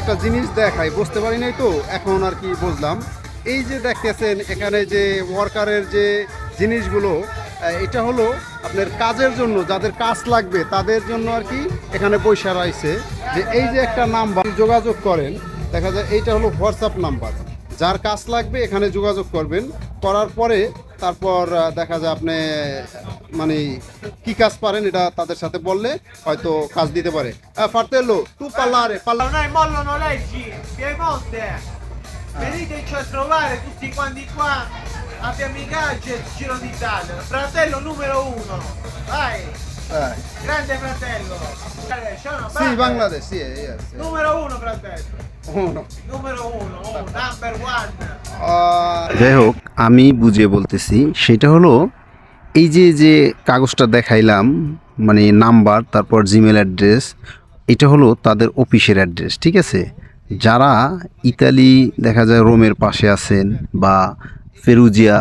একটা জিনিস দেখাই, বুঝতে পারি নাই তো? এখন আর কি বুঝলাম। এই যে দেখতেছেন, এখানে যে ওয়ার্কারের যে জিনিসগুলো এটা হলো আপনার কাজের জন্য, যাদের কাজ লাগবে, তাদের জন্য আর কি এখানে পয়সা রয়েছে। যে এই যে একটা নাম্বার, যোগাযোগ করেন, দেখা যায় এইটা হলো হোয়াটসঅ্যাপ নাম্বার। যার কাজ লাগবে, এখানে যোগাযোগ করবেন। করার পরে তারপর দেখা যায় আপনি মানে কি কাজ পারেন এটা তাদের সাথে বললে হয়তো কাজ দিতে পারে ফার্তেলো তু পাল্লারে পাল্লা Non hai mollo, non leggi, Piemonte. Veniteci a trovare tutti quanti qua. Abbiamo i gadget Giro d'Italia. Fratello numero uno. Vai, হ্যাঁ grande fratello. Eh, sono সি bravo. Bangladesh C yes Numero uno, fratello. Numero uno, oh, number one. যাই হোক আমি বুঝিয়ে বলতেছি, সেটা হলো এই যে যে কাগজটা দেখাইলাম মানে নাম্বার, তারপর জিমেল অ্যাড্রেস, এটা হলো তাদের অফিসের অ্যাড্রেস, ঠিক আছে? যারা ইতালি, দেখা যায় রোমের পাশে আছেন বা পেরুজিয়া,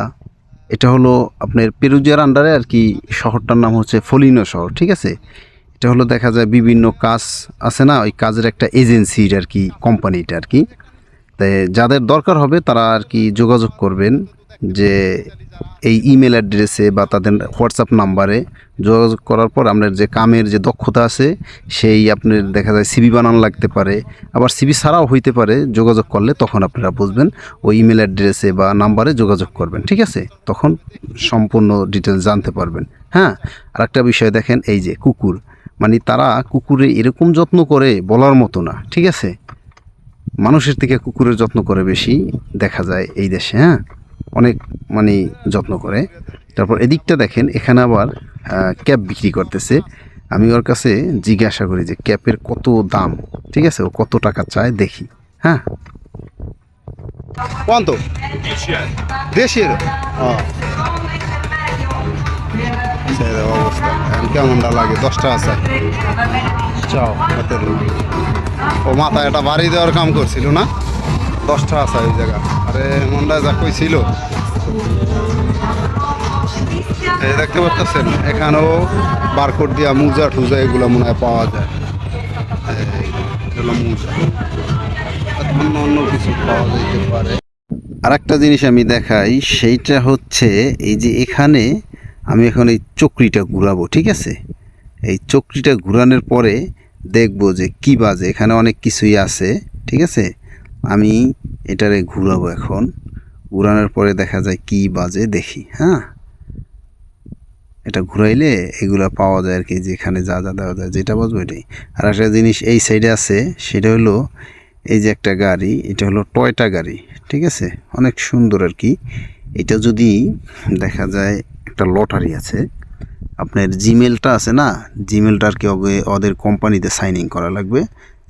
এটা হলো আপনার পেরুজিয়ার আন্ডারে আর কি শহরটার নাম হচ্ছে ফলিনো শহর, ঠিক আছে? এটা হলো দেখা যায় বিভিন্ন কাজ আছে না, ওই কাজের একটা এজেন্সির আর কি, কোম্পানিটা আর কি। তাই যাদের দরকার হবে তারা আর কি যোগাযোগ করবেন। যে এই ইমেল অ্যাড্রেসে বা তাদের হোয়াটসঅ্যাপ নাম্বারে যোগাযোগ করার পর আপনার যে কামের যে দক্ষতা আছে, সেই আপনার দেখা যায় সিবি বানানো লাগতে পারে। আবার সিবি ছাড়াও হইতে পারে, যোগাযোগ করলে তখন আপনারা বুঝবেন ওই ইমেল অ্যাড্রেসে বা নাম্বারে যোগাযোগ করবেন, ঠিক আছে? তখন সম্পূর্ণ ডিটেলস জানতে পারবেন। হ্যাঁ আর একটা বিষয় দেখেন, এই যে কুকুর। মানে তারা কুকুরে এরকম যত্ন করে বলার মতো না, ঠিক আছে? মানুষের থেকে কুকুরের যত্ন করে বেশি দেখা যায় এই দেশে হ্যাঁ? অনেক মানে যত্ন করে। তারপর এদিকটা দেখেন এখানে আবার ক্যাপ বিক্রি করতেছে। আমি ওর কাছে জিজ্ঞাসা করি যে ক্যাপের কত দাম? ঠিক আছে ও কত টাকা চায় দেখি। হ্যাঁ? কোয়ান্তো? দেশের? অবস্থা। কেমনটা লাগে? দশটা আছে। চাও ও মাথায় একটা বাড়ি দেওয়ার কাম করছিল না? দশটা আছে ওই জায়গা। আরে মনটা যা কইছিল। এই দেখতে পাচ্ছেন, এখানেও বারকোড দিয়া মুজা টুজা এগুলো মনে হয় পাওয়া যায়। অন্য অন্য কিছু পাওয়া যেতে পারে। আর একটা জিনিস আমি দেখাই, সেইটা হচ্ছে এই যে এখানে আমি এখন এই চক্রিটা ঘুরাবো, ঠিক আছে? এই চক্রিটা ঘুরানোর পরে দেখব যে কি বাজে, এখানে অনেক কিছুই আছে, ঠিক আছে? আমি এটারে ঘুরাবো এখন। ঘুরানোর পরে দেখা যায় কি বাজে দেখি হ্যাঁ? এটা ঘুরাইলে এগুলা পাওয়া যায় আর কি যেখানে যা যা দেওয়া যায়, যেটা বাজবো এটাই আর একটা জিনিস এই সাইডে আছে, সেটা হলো এই যে একটা গাড়ি, এটা হলো টয়টা গাড়ি, ঠিক আছে? অনেক সুন্দর আর কি এটা যদি দেখা যায় একটা লটারি আছে, আপনার জিমেলটা আছে না? জিমেলটা আর কি ওদের কোম্পানিতে সাইনিং করা লাগবে।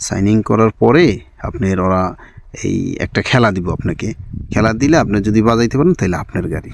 সাইনিং করার পরে আপনার ওরা এই একটা খেলা দিব আপনাকে। খেলা দিলে আপনি যদি বাজাইতে পারেন তাহলে আপনার গাড়ি।